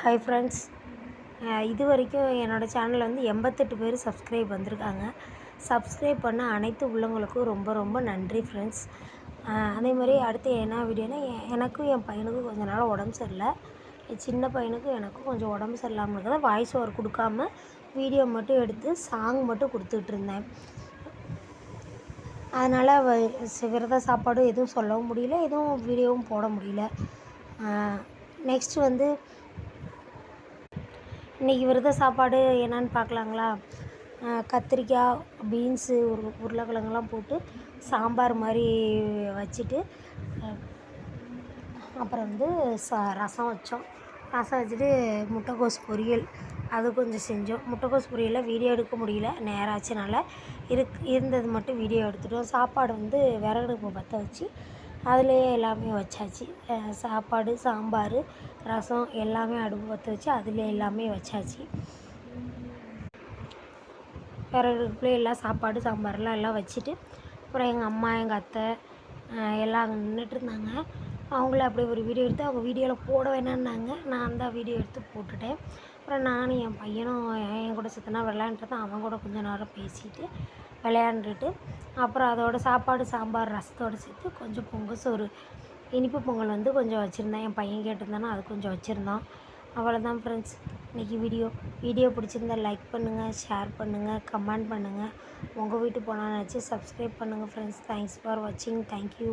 Hi friends இது வரைக்கும் என்னோடய சேனலில் வந்து எண்பத்தெட்டு பேர் சப்ஸ்கிரைப் வந்திருக்காங்க. சப்ஸ்கிரைப் பண்ண அனைத்து உள்ளவங்களுக்கும் ரொம்ப ரொம்ப நன்றி ஃப்ரெண்ட்ஸ் அதே மாதிரி அடுத்து என்ன வீடியோனா எனக்கும் என் பையனுக்கும் கொஞ்ச நாள் உடம்பு சரியில்லை. என் சின்ன பையனுக்கும் எனக்கும் கொஞ்சம் உடம்பு சரியில்லாமல் இருக்கிறத வாய்ஸ் ஓவர் கொடுக்காம வீடியோ மட்டும் எடுத்து சாங் மட்டும் கொடுத்துட்டு இருந்தேன். அதனால் விரத சாப்பாடும் எதுவும் சொல்லவும் முடியல எதுவும் வீடியோவும் போட முடியல. நெக்ஸ்ட் வந்து இன்றைக்கி விரத சாப்பாடு என்னன்னு பார்க்கலாங்களா? கத்திரிக்காய் பீன்ஸு உரு உருளைக்கிழங்குலாம் போட்டு சாம்பார் மாதிரி வச்சுட்டு அப்புறம் வந்து ச ரசம் வச்சோம். ரசம் வச்சுட்டு முட்டைக்கோஸ் பொரியல் அது கொஞ்சம் செஞ்சோம். முட்டைக்கோஸ் பொரியலை வீடியோ எடுக்க முடியல நேரம் இருக் இருந்தது மட்டும் வீடியோ எடுத்துட்டோம். சாப்பாடு வந்து விறகடுப்பு பற்ற வச்சு அதுலேயே எல்லாமே வச்சாச்சு. சாப்பாடு சாம்பார் ரசம் எல்லாமே அடுப்பு பற்ற வச்சு அதில் எல்லாமே வச்சாச்சு. விறகுடுப்புல எல்லாம் சாப்பாடு சாம்பார்லாம் எல்லாம் வச்சுட்டு அப்புறம் எங்கள் அம்மா எங்கள் அத்தை எல்லாம் அங்கே நின்றுட்டு இருந்தாங்க. அவங்கள அப்படி ஒரு வீடியோ எடுத்து அவங்க வீடியோவில் போட வேணான்னாங்க நான் தான் வீடியோ எடுத்து போட்டுட்டேன். அப்புறம் நானும் என் பையனும் என் கூட சுற்றினா விளையாண்டுட்டு அவன் கூட கொஞ்சம் நேரம் பேசிட்டு விளையாண்டுட்டு அப்புறம் அதோட சாப்பாடு சாம்பார் ரசத்தோடு சேர்த்து கொஞ்சம் பொங்கல் சோறு இனிப்பு பொங்கல் வந்து கொஞ்சம் வச்சுருந்தேன். என் பையன் கேட்டிருந்தானா அது கொஞ்சம் வச்சுருந்தோம் அவ்வளோதான் ஃப்ரெண்ட்ஸ் இன்றைக்கி வீடியோ வீடியோ பிடிச்சிருந்தா லைக் பண்ணுங்கள் ஷேர் பண்ணுங்கள் கமெண்ட் பண்ணுங்கள் உங்கள் வீட்டு போனான்னு நினச்சி சப்ஸ்கிரைப் பண்ணுங்கள் ஃப்ரெண்ட்ஸ் தேங்க்ஸ் ஃபார் வாட்சிங் தேங்க்யூ